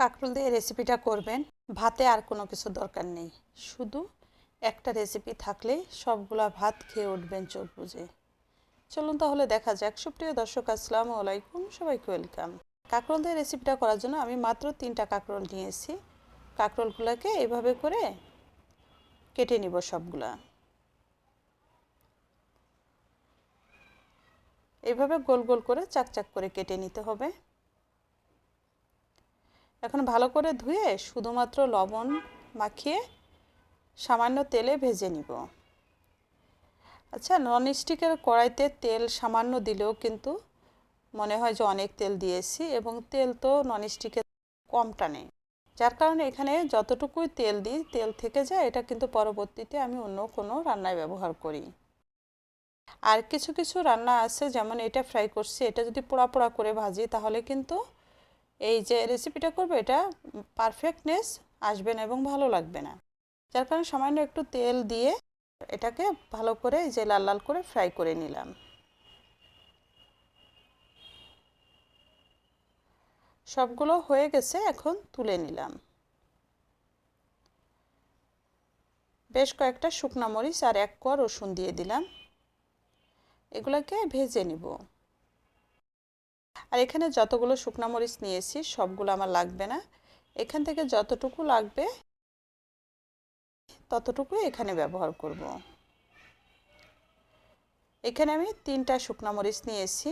কাঁকরোল দিয়ে রেসিপিটা করবেন। ভাতে আর কোনো কিছু দরকার নেই। শুধু একটা রেসিপি থাকলে সবগুলা ভাত খেয়ে উঠবেন চোখ বুঝে চলুন তাহলে দেখা যাক। সুপ্রিয় দর্শক, আসসালামু আলাইকুম। সবাইকে ওয়েলকাম। কাঁকরোল দিয়ে রেসিপিটা করার জন্য আমি মাত্র তিনটা কাঁকরোল নিয়েছি। কাঁকরোলগুলোকে এভাবে করে কেটে নিব সবগুলা। এভাবে গোল গোল করে চাক চাক করে কেটে নিতে হবে। এখন ভালো করে ধুয়ে শুধুমাত্র লবণ মাখিয়ে সামান্য তেলে ভেজে নিব। আচ্ছা ননস্টিকের কড়াইতে তেল সামান্য দিলেও কিন্তু মনে হয় যে অনেক তেল দিয়েছি এবং তেল তো ননস্টিকের কম টানে যার কারণে এখানে যতটুকুই তেল দিই, তেল থেকে যায়, এটা কিন্তু পরবর্তীতে আমি অন্য কোনো রান্নায় ব্যবহার করি। আর কিছু কিছু রান্না আছে, যেমন এটা ফ্রাই করছি, এটা যদি পোড়া পোড়া করে ভাজি, তাহলে কিন্তু এই যে রেসিপিটা করবে, এটা পারফেক্টনেস আসবে না এবং ভালো লাগবে না। যার কারণে সামান্য একটু তেল দিয়ে এটাকে ভালো করে যে লাল লাল করে ফ্রাই করে নিলাম। সবগুলো হয়ে গেছে, এখন তুলে নিলাম। বেশ কয়েকটা শুকনা মরিচ আর এক কোয়া রসুন দিয়ে দিলাম। এগুলোকে ভেজে নিব। আর এখানে যতগুলো শুকনো মরিচ নিয়েছি, সবগুলো আমার লাগবে না। এখান থেকে যতটুকু লাগবে ততটুকু এখানে ব্যবহার করব। এখানে আমি তিনটা শুকনো মরিচ নিয়েছি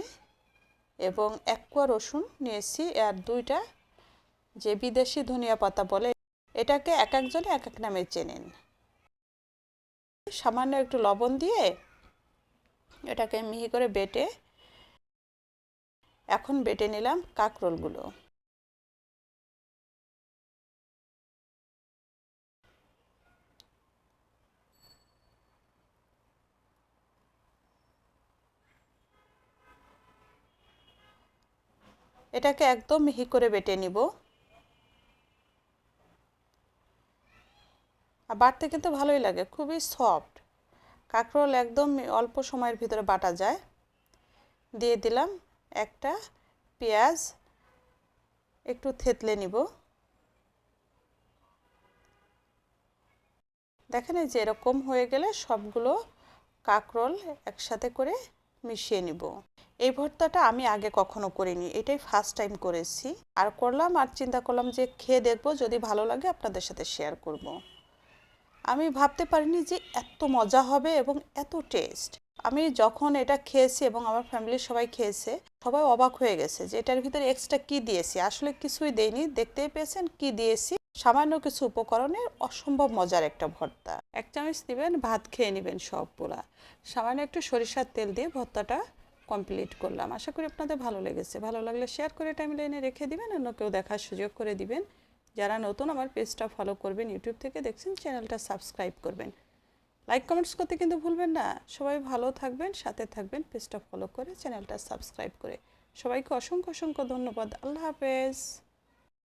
এবং এক কোয়া রসুন নিয়েছি আর দুইটা যে বিদেশি ধনিয়া পাতা বলে, এটাকে এক একজনে এক এক নামে চেনেন। সামান্য একটু লবণ দিয়ে এটাকে মিহি করে বেটে এখন বেটে নিলাম কাঁকরোলগুলো। এটাকে একদম মিহি করে বেটে নিব। আর বাটতে কিন্তু ভালোই লাগে, খুবই সফট। কাঁকরোল একদম অল্প সময়ের ভিতরে বাটা যায়। দিয়ে দিলাম একটা পেঁয়াজ একটু থেতলে নিব। দেখেন যে এরকম হয়ে গেলে সবগুলো কাঁকরোল একসাথে করে মিশিয়ে নিব। এই ভর্তাটা আমি আগে কখনো করিনি, এটাই ফার্স্ট টাইম করেছি। আর করলাম আর চিন্তা করলাম যে খেয়ে দেখব, যদি ভালো লাগে আপনাদের সাথে শেয়ার করব। আমি ভাবতে পারিনি যে এত মজা হবে এবং এত টেস্ট আমি যখন এটা খেয়েছি এবং আমার ফ্যামিলির সবাই খেয়েছে, সবাই অবাক হয়ে গেছে যে এটার ভিতরে এক্সট্রা কি দিয়েছি। আসলে কিছুই দেয়নি দেখতেই পেয়েছেন কি দিয়েছি। সামান্য কিছু উপকরণের অসম্ভব মজার একটা ভর্তা। এক চামচ দিবেন, ভাত খেয়ে নেবেন সবগুলা। সামান্য একটু সরিষার তেল দিয়ে ভর্তাটা কমপ্লিট করলাম। আশা করি আপনাদের ভালো লেগেছে। ভালো লাগলে শেয়ার করে টাইম লাইনে রেখে দিবেন, অন্য কেউ দেখার সুযোগ করে দিবেন। যারা নতুন আমার পেজটা ফলো করবেন ইউটিউব থেকে দেখছেন চ্যানেলটা সাবস্ক্রাইব করবেন। লাইক কমেন্টস করতে কিন্তু ভুলবেন না। সবাই ভালো থাকবেন, সাথে থাকবেন। পেজটা ফলো করে চ্যানেলটা সাবস্ক্রাইব করে। সবাইকে অসংখ্য অসংখ্য ধন্যবাদ। আল্লাহ হাফেজ।